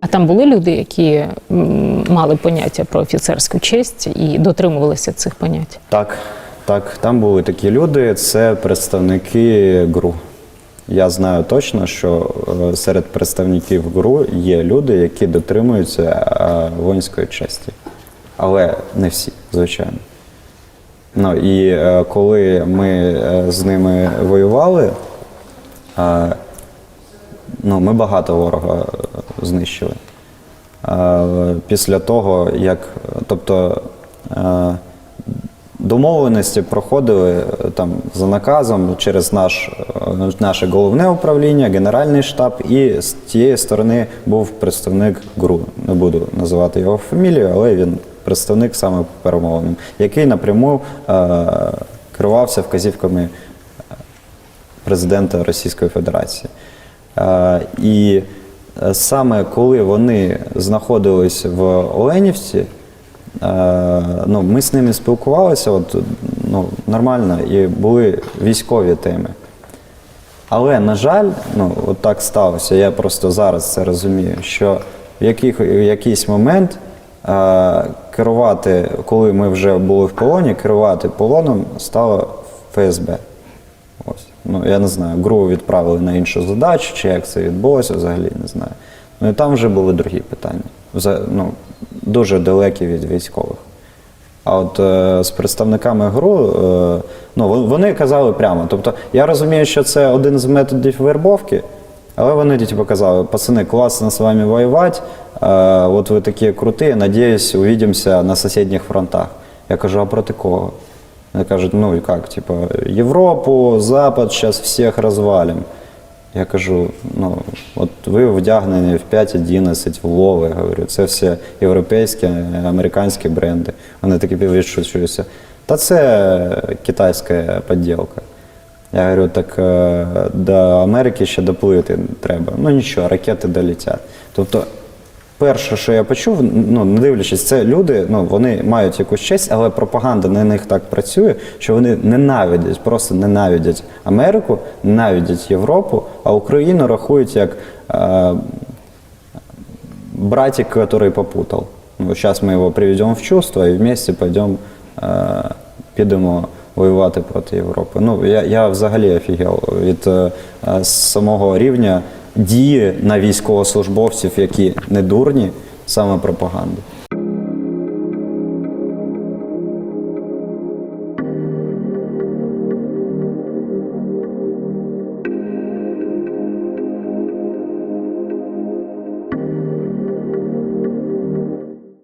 А там були люди, які мали поняття про офіцерську честь і дотримувалися цих понять. Так, так, там були такі люди, це представники ГРУ. Я знаю точно, що е, серед представників ГРУ є люди, які дотримуються е, воїнської честі. Але не всі, звичайно. Ну і е, коли ми з ними воювали, ну, ми багато ворога знищили. Після того, як тобто е, домовленості проходили е, там за наказом через наш, е, наше головне управління, Генеральний штаб, і з тієї сторони був представник ГРУ. Не буду називати його фамілію, але він представник саме по перемовинам, який напряму керувався вказівками президента Російської Федерації. І саме коли вони знаходились в Оленівці, е, ну, ми з ними спілкувалися от, ну, нормально і були військові теми. Але, на жаль, ну, от так сталося, я просто зараз це розумію, що в, яких, в якийсь момент е, керувати, коли ми вже були в полоні, керувати полоном стало ФСБ. Ось. Ну, я не знаю, ГРУ відправили на іншу задачу, чи як це відбулося взагалі, не знаю. Ну і там вже були другі питання. Вза- ну, дуже далекі від військових. А от е, з представниками ГРУ, е, ну, вони казали прямо. Тобто, я розумію, що це один з методів вербовки, але вони типу, казали, пацани, класно з вами воювати, е, от ви такі круті, надіюсь, увидимося на сусідніх фронтах. Я кажу, а проти кого? Кажуть, ну як, типу, Європу, Запад, зараз всіх розвалимо. Я кажу, ну, от ви вдягнені в 5.11, в лови, говорю, це все європейські, американські бренди. Вони такі відшучуються. Та це китайська підділка. Я говорю, так е, до Америки ще доплити треба. Ну нічого, ракети долетять. Тобто, перше, що я почув, ну не дивлячись, це люди, ну вони мають якусь честь, але пропаганда на них так працює, що вони ненавидять, просто ненавидять Америку, ненавидять Європу, а Україну рахують як е, братик, который попутал. Ну, сейчас мы его приведем в чувство і вместе пойдем, е, підемо воювати проти Європи. Ну, я, я взагалі офігел від е, самого рівня дії на військовослужбовців, які не дурні, саме пропаганди.